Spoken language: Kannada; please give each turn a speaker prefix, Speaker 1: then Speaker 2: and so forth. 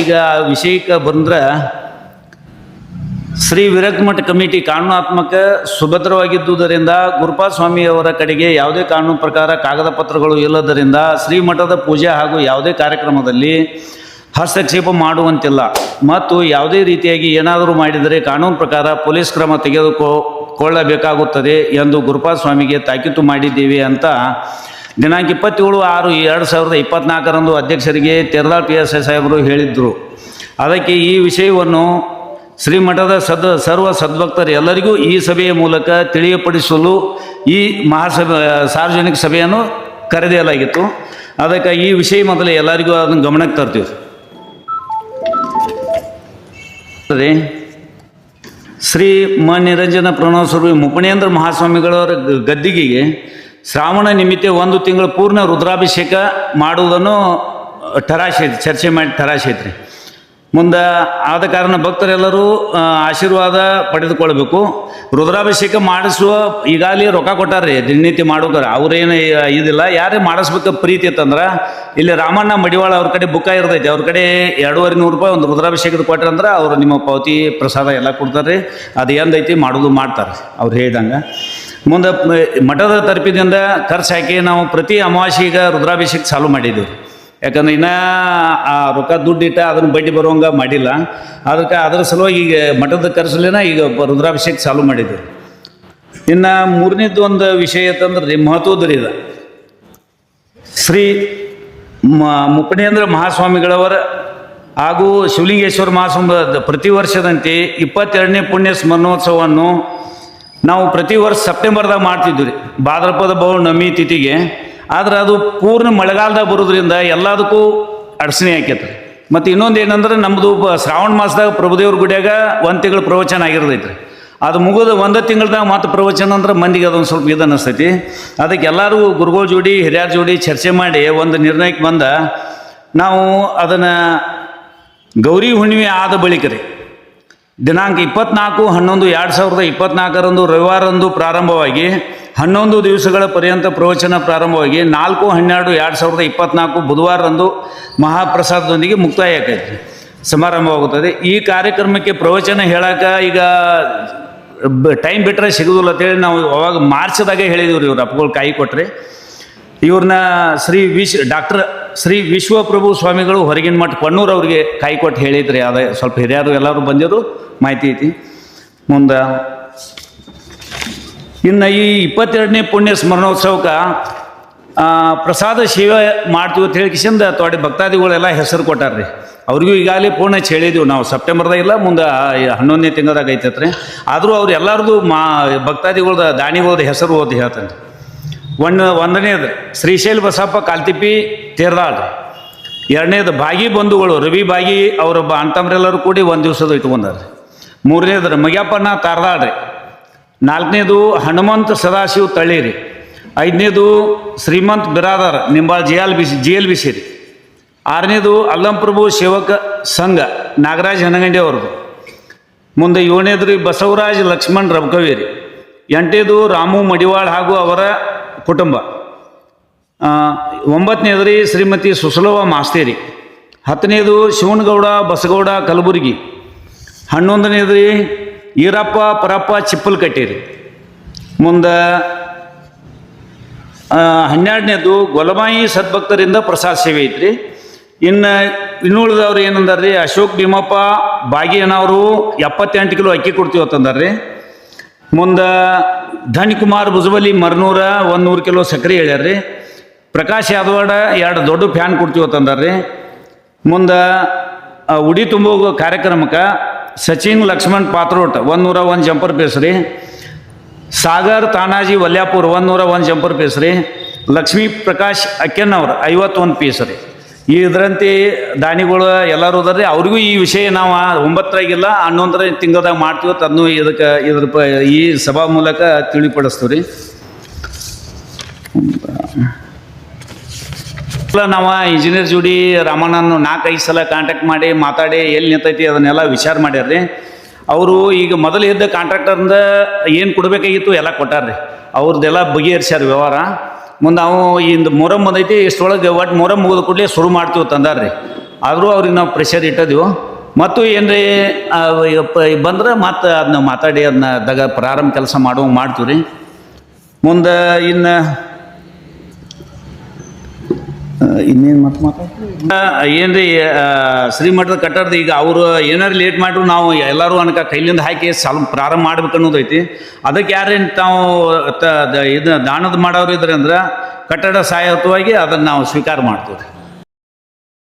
Speaker 1: ಈಗ ವಿಷಯಕ್ಕೆ ಬಂದ್ರೆ ಶ್ರೀ ವಿರಕ್ಮಠ ಕಮಿಟಿ ಕಾನೂನಾತ್ಮಕ ಸುಭದ್ರವಾಗಿದ್ದುದರಿಂದ ಸ್ವಾಮಿ ಸ್ವಾಮಿಯವರ ಕಡೆಗೆ ಯಾವುದೇ ಕಾನೂನು ಪ್ರಕಾರ ಕಾಗದ ಪತ್ರಗಳು ಇಲ್ಲದರಿಂದ ಶ್ರೀಮಠದ ಪೂಜೆ ಹಾಗೂ ಯಾವುದೇ ಕಾರ್ಯಕ್ರಮದಲ್ಲಿ ಹಸ್ತಕ್ಷೇಪ ಮಾಡುವಂತಿಲ್ಲ. ಮತ್ತು ಯಾವುದೇ ರೀತಿಯಾಗಿ ಏನಾದರೂ ಮಾಡಿದರೆ ಕಾನೂನು ಪ್ರಕಾರ ಪೊಲೀಸ್ ಕ್ರಮ ತೆಗೆದುಕೊಳ್ಳಬೇಕಾಗುತ್ತದೆ ಎಂದು ಗುರುಪಾ ಸ್ವಾಮಿಗೆ ತಾಕೀತು ಮಾಡಿದ್ದೇವೆ ಅಂತ ದಿನಾಂಕ ಇಪ್ಪತ್ತೇಳು ಆರು ಎರಡು ಸಾವಿರದ ಇಪ್ಪತ್ನಾಲ್ಕರಂದು ಅಧ್ಯಕ್ಷರಿಗೆ ತೆರದಾಳ್ ಪಿ ಎಸ್ ಐ ಸಾಹೇಬರು ಹೇಳಿದ್ದರು ಅದಕ್ಕೆ ಈ ವಿಷಯವನ್ನು ಶ್ರೀಮಠದ ಸದ್, ಸರ್ವ ಸದ್ಭಕ್ತರು ಎಲ್ಲರಿಗೂ ಈ ಸಭೆಯ ಮೂಲಕ ತಿಳಿಯಪಡಿಸಲು ಈ ಮಹಾಸಭೆ, ಸಾರ್ವಜನಿಕ ಸಭೆಯನ್ನು ಕರೆದಿಯಲಾಗಿತ್ತು ಅದಕ್ಕೆ ಈ ವಿಷಯ ಮೊದಲು ಎಲ್ಲರಿಗೂ ಅದನ್ನು ಗಮನಕ್ಕೆ ತರ್ತೀವಿ. ಅದೇ, ಶ್ರೀ ಮ. ನಿರಂಜನ ಪ್ರಣವಸ್ವರೂಪಿ ಮುಪಣೇಂದ್ರ ಮಹಾಸ್ವಾಮಿಗಳವರ ಗದ್ದಿಗೆಗೆ ಶ್ರಾವಣ ನಿಮಿತ್ತ ಒಂದು ತಿಂಗಳು ಪೂರ್ಣ ರುದ್ರಾಭಿಷೇಕ ಮಾಡುವುದನ್ನು ತರಾಸೆ ಚರ್ಚೆ ಮಾಡಿ ಟರಾಶೈತ್ರಿ ಮುಂದೆ ಆದ ಕಾರಣ ಭಕ್ತರೆಲ್ಲರೂ ಆಶೀರ್ವಾದ ಪಡೆದುಕೊಳ್ಬೇಕು. ರುದ್ರಾಭಿಷೇಕ ಮಾಡಿಸುವ ಈಗಾಗಲೇ ರೊಕ್ಕ ಕೊಟ್ಟಾರ್ರಿ, ದಿನನಿತ್ಯ ಮಾಡೋಕರ ಅವ್ರೇನು ಇದಿಲ್ಲ. ಯಾರೇ ಮಾಡಿಸ್ಬೇಕು ಪ್ರೀತಿ ಇತ್ತಂದ್ರೆ, ಇಲ್ಲಿ ರಾಮಣ್ಣ ಮಡಿವಾಳ ಅವ್ರ ಕಡೆ ಬುಕ್ಕ ಇರ್ತೈತಿ. ಅವ್ರ ಕಡೆ ಎರಡೂವರೆ ನೂರು ರೂಪಾಯಿ ಒಂದು ರುದ್ರಾಭಿಷೇಕದ ಕೊಟ್ರಂದ್ರೆ ಅವರು ನಿಮ್ಮ ಪಾವತಿ ಪ್ರಸಾದ ಎಲ್ಲ ಕೊಡ್ತಾರೆ ಅದು ಎಂದೈತಿ ಮಾಡೋದು ಮಾಡ್ತಾರೆ ಅವ್ರು ಹೇಳ್ದಂಗೆ. ಮುಂದೆ ಮಠದ ತರ್ಪಿದಿಂದ ಖರ್ಚು ಹಾಕಿ ನಾವು ಪ್ರತಿ ಅಮಾವಾಸ್ಯೆಗೆ ರುದ್ರಾಭಿಷೇಕ ಚಾಲು ಮಾಡಿದ್ದೀವಿ ಯಾಕಂದ್ರೆ ಇನ್ನ ಆ ರೊಕ್ಕ ದುಡ್ಡಿಟ್ಟ ಅದನ್ನು ಬಡ್ಡಿ ಬರುವಂಗ ಮಾಡಿಲ್ಲ. ಅದಕ್ಕೆ ಅದರ ಸಲುವಾಗಿ ಈಗ ಮಠದ ಖರ್ಚಲಿನ ಈಗ ರುದ್ರಾಭಿಷೇಕ ಚಾಲು ಮಾಡಿದ್ದೀವಿ ಇನ್ನು ಮೂರನೇದು ಒಂದು ವಿಷಯ ಅಂತಂದ್ರೆ ಮಹತ್ವದ ಇದು. ಶ್ರೀ ಮ ಮುಪಣೇಂದ್ರ ಮಹಾಸ್ವಾಮಿಗಳವರ ಹಾಗೂ ಶಿವಲಿಂಗೇಶ್ವರ ಮಹಾಸ್ವಾಮಿ ಪ್ರತಿ ವರ್ಷದಂತೆ ಇಪ್ಪತ್ತೆರಡನೇ ಪುಣ್ಯ ಸ್ಮರಣೋತ್ಸವವನ್ನು ನಾವು ಪ್ರತಿ ವರ್ಷ ಸೆಪ್ಟೆಂಬರ್ದಾಗ ಮಾಡ್ತಿದ್ವಿ ರೀ. ಭಾದ್ರಪದ ಪೌರ್ಣಮಿ ತಿಥಿಗೆ. ಆದ್ರೆ ಅದು ಪೂರ್ಣ ಮಳೆಗಾಲದಾಗ ಬರೋದ್ರಿಂದ ಎಲ್ಲದಕ್ಕೂ ಅಡಚಣೆ ಆಕೈತೆ ಮತ್ತು ಇನ್ನೊಂದು ಏನಂದ್ರೆ ನಮ್ಮದು ಶ್ರಾವಣ ಮಾಸದಾಗ ಪ್ರಭುದೇವ್ರ ಗುಡಿಯಾಗ ಒಂದು ತಿಂಗಳು ಪ್ರವಚನ ಆಗಿರ್ತೈತೆ ಅದು ಮುಗಿದು ಒಂದು ತಿಂಗಳದಾಗ ಮಾತು ಪ್ರವಚನ ಅಂದ್ರೆ ಮಂದಿಗೆ ಅದೊಂದು ಸ್ವಲ್ಪ ಇದು ಅನ್ನಿಸ್ತೈತಿ ಅದಕ್ಕೆ ಎಲ್ಲರೂ ಗುರುಗಳ ಜೋಡಿ, ಹಿರಿಯರ ಜೋಡಿ ಚರ್ಚೆ ಮಾಡಿ ಒಂದು ನಿರ್ಣಯಕ್ಕೆ ಬಂದ ನಾವು ಅದನ್ನು ಗೌರಿ ಹುಣ್ಣಿಮೆ ಆದ ಬಳಿಕ ರೀ. ದಿನಾಂಕ ಇಪ್ಪತ್ನಾಲ್ಕು, ಹನ್ನೊಂದು, ಎರಡು ಸಾವಿರದ ಇಪ್ಪತ್ನಾಲ್ಕರಂದು ರವಿವಾರಂದು ಪ್ರಾರಂಭವಾಗಿ, ಹನ್ನೊಂದು ದಿವಸಗಳ ಪರ್ಯಂತ ಪ್ರವಚನ ಪ್ರಾರಂಭವಾಗಿ, ನಾಲ್ಕು, ಹನ್ನೆರಡು, ಎರಡು ಸಾವಿರದ ಇಪ್ಪತ್ನಾಲ್ಕು ಬುಧವಾರರಂದು ಮಹಾಪ್ರಸಾದದೊಂದಿಗೆ ಮುಕ್ತಾಯ ಆಕೈತಿ ಸಮಾರಂಭವಾಗುತ್ತದೆ. ಈ ಕಾರ್ಯಕ್ರಮಕ್ಕೆ ಪ್ರವಚನ ಹೇಳಕ ಈಗ ಟೈಮ್ ಬಿಟ್ಟರೆ ಸಿಗೋದಿಲ್ಲ ಅಂತೇಳಿ ನಾವು ಅವಾಗ ಮಾರ್ಚ್ದಾಗೆ ಹೇಳಿದೀವಿ ರೀ ಇವ್ರು ಅಪ್ಪಗಳು ಕಾಯಿ ಕೊಟ್ಟರೆ ಇವ್ರನ್ನ ಶ್ರೀ ವಿಶ್ ಡಾಕ್ಟರ್ ಶ್ರೀ ವಿಶ್ವಪ್ರಭು ಸ್ವಾಮಿಗಳು ಹೊರಗಿನ ಮಠ ಪಣ್ಣೂರು ಅವರಿಗೆ ಕಾಯಿ ಕೊಟ್ಟು ಹೇಳಿದ್ರಿ. ಅದೇ ಸ್ವಲ್ಪ ಹಿರಿಯರು ಎಲ್ಲರೂ ಬಂದಿರು ಮಾಹಿತಿ ಐತಿ. ಮುಂದೆ ಇನ್ನು ಈ ಇಪ್ಪತ್ತೆರಡನೇ ಪುಣ್ಯ ಸ್ಮರಣೋತ್ಸವಕ್ಕೆ ಪ್ರಸಾದ ಸೇವೆ ಮಾಡ್ತೀವಿ ಅಂತ ಹೇಳಿ ಕಿಶಿಂದ ತೊಡೆ ಭಕ್ತಾದಿಗಳೆಲ್ಲ ಹೆಸರು ಕೊಟ್ಟಾರ್ರಿ. ಅವ್ರಿಗೂ ಈಗಾಗಲೇ ಪೂರ್ಣ ಚೇಳಿದ್ವಿ ನಾವು ಸೆಪ್ಟೆಂಬರ್ದಾಗ ಇಲ್ಲ, ಮುಂದೆ ಹನ್ನೊಂದನೇ ತಿಂಗಳದಾಗ ಐತತ್ರಿ. ಆದರೂ ಅವ್ರು ಎಲ್ಲರದು ಮಾ ಭಕ್ತಾದಿಗಳ್ದ ದಾನಿಗಳ್ದ ಹೆಸರು ಓದಿ ಹೇಳ್ತಾನೆ ಒಂದು ಒಂದನೇದು ಶ್ರೀಶೈಲ್ ಬಸಪ್ಪ ಕಾಲ್ತಿಪ್ಪಿ ತೀರ್ದಾಳ್ರಿ ಎರಡನೇದು ಬಾಗಿ ಬಂಧುಗಳು ರವಿ ಬಾಗಿ ಅವರೊಬ್ಬ ಅಂತಮ್ರೆಲ್ಲರೂ ಕೂಡಿ ಒಂದು ದಿವಸದ ಇಟ್ಕೊಂಡಾರ ಮೂರನೇದು ಮಗ್ಯಪ್ಪನ ತಾರ್ದಾಳ್ರಿ. ನಾಲ್ಕನೇದು ಹನುಮಂತ ಸದಾಶಿವ್ ತಳ್ಳಿರಿ. ಐದನೇದು Shrimant Biradar Nimbal G L B C G L ಬಿಸಿರಿ ಆರನೇದು ಅಲ್ಲಂಪ್ರಭು ಸೇವಕ ಸಂಘ ನಾಗರಾಜ್ ಹನಗಂಡಿ ಅವ್ರದ್ದು. ಮುಂದೆ ಏಳನೇದು ರೀ ಬಸವರಾಜ್ ಲಕ್ಷ್ಮಣ್ ಎಂಟನೇದು ರಾಮು ಮಡಿವಾಳ್ ಹಾಗೂ ಅವರ ಕುಟುಂಬ. ಒಂಬತ್ತನೇದ್ರಿ ಶ್ರೀಮತಿ ಸುಸಲೋವ ಮಾಸ್ತೇರಿ. ಹತ್ತನೇದು ಶಿವನಗೌಡ, ಬಸಗೌಡ, ಕಲಬುರಗಿ. ಹನ್ನೊಂದನೇದು ರೀ ಈರಪ್ಪ, ಪರಪ್ಪ ಚಿಪ್ಪಲ್ ಕಟ್ಟೇರಿ ಮುಂದೆ ಹನ್ನೆರಡನೇದು ಗೊಲಮಾಯಿ ಸದ್ಭಕ್ತರಿಂದ ಪ್ರಸಾದ ಸೇವೆ ಐತ್ರಿ. ಇನ್ನು ಇನ್ನುಳಿದವ್ರು ಏನಂದಾರ ರೀ ಅಶೋಕ್ ಭೀಮಪ್ಪ ಬಾಗಿಯನವರು ಎಪ್ಪತ್ತೆಂಟು ಕಿಲೋ ಅಕ್ಕಿ ಕೊಡ್ತೀವಿ ಅಂತಂದಾರೆ ರೀ ಮುಂದೆ ಧನಿಕುಮಾರ್ ಭುಜಬಲಿ ಮರ್ನೂರ ಒಂದು ನೂರು ಕಿಲೋ ಸಕ್ಕರೆ ಹೇಳ್ಯಾರ ರೀ ಪ್ರಕಾಶ್ ಯಾದವಾಡ ಎರಡು ದೊಡ್ಡ ಫ್ಯಾನ್ ಕೊಡ್ತೀವಿ ಅಂತಂದಾರ ರೀ ಮುಂದೆ ಉಡಿ ತುಂಬೋ ಕಾರ್ಯಕ್ರಮಕ್ಕೆ ಸಚಿನ್ ಲಕ್ಷ್ಮಣ್ ಪಾತ್ರೋಟ್ ಒಂದು ನೂರ ಒಂದು ಜಂಪರ್ ಪೇಸ್ರಿ. ಸಾಗರ್ ತಾನಾಜಿ ವಲ್ಯಾಪುರ್ ಒಂದು ನೂರ ಒಂದು ಜಂಪರ್ ಪೀಸ್ ರೀ ಲಕ್ಷ್ಮೀ ಪ್ರಕಾಶ್ ಅಕ್ಕೆನ್ನವ್ರು ಐವತ್ತೊಂದು ಪೀಸ್ ರೀ ಇದರಂತೆ ದಾನಿಗಳು ಎಲ್ಲರೂ ಅದರ ಅವ್ರಿಗೂ ಈ ವಿಷಯ ನಾವು ಒಂಬತ್ತರಾಗಿಲ್ಲ, ಹನ್ನೊಂದರ ತಿಂಗಳದಾಗ ಮಾಡ್ತೀವಿ ಅದನ್ನು ಇದಕ್ಕೆ ಇದ್ರ ಪ ಈ ಸಭಾ ಮೂಲಕ ತಿಳಿಪಡಿಸ್ತೀವಿ ರೀ ನಾವು ಇಂಜಿನಿಯರ್ ಜೋಡಿ ರಾಮಣ್ಣನ ನಾಲ್ಕೈದು ಸಲ ಕಾಂಟ್ಯಾಕ್ಟ್ ಮಾಡಿ ಮಾತಾಡಿ ಎಲ್ಲಿ ನಿಂತೈತಿ ಅದನ್ನೆಲ್ಲ ವಿಚಾರ ಮಾಡ್ಯಾರ್ರಿ. ಅವರು ಈಗ ಮೊದಲು ಇದ್ದ ಕಾಂಟ್ರಾಕ್ಟರ್ ಏನು ಕೊಡಬೇಕಾಗಿತ್ತು ಎಲ್ಲ ಕೊಟ್ಟಾರ್ರಿ. ಅವ್ರದ್ದೆಲ್ಲ ಬಗೆಹರಿಸ್ಯಾರ ವ್ಯವಹಾರ. ಮುಂದೆ ನಾವು ಇಂದು ಮೊರಮ್ ಬಂದೈತಿ ಇಷ್ಟೊಳಗೆ ಒಟ್ಟು ಮೊರಮ್ ಮುಗಿದ ಕೂಡಲೇ ಶುರು ಮಾಡ್ತೀವಿ ತಂದಾರ್ರಿ ಆದರೂ ಅವ್ರಿಗೆ ನಾವು ಪ್ರೆಷರ್ ಇಟ್ಟದೆವು. ಮತ್ತು ಏನ್ರಿ ಬಂದ್ರೆ ಮತ್ತೆ ಅದನ್ನ ಮಾತಾಡಿ ಅದನ್ನ ದಗ ಪ್ರಾರಂಭ ಕೆಲಸ ಮಾಡುವಂಗೆ ಮಾಡ್ತೀವಿ ರೀ ಮುಂದೆ ಇನ್ನು ಇನ್ನೇನು ಮತ್ತೆ ಮಾತಾಡ್ತೀವಿ ಏನ್ರಿ ಶ್ರೀಮಠದ ಕಟ್ಟಡದ ಈಗ ಅವರು ಏನಾರು ಲೇಟ್ ಮಾಡ್ರು, ನಾವು ಎಲ್ಲರೂ ಅನ್ಕ ಕೈಲಿಂದ ಹಾಕಿ ಸ್ವಲ್ಪ ಪ್ರಾರಂಭ ಮಾಡ್ಬೇಕು ಅನ್ನೋದೈತಿ ಅದಕ್ಕೆ ಯಾರೇನು ತಾವು ತ- ಇದು ದಾನದ ಮಾಡೋರು ಇದ್ರೆ ಅಂದ್ರೆ ಕಟ್ಟಡ ಸಹಾಯಕವಾಗಿ ಅದನ್ನು ನಾವು ಸ್ವೀಕಾರ ಮಾಡ್ತೀವಿ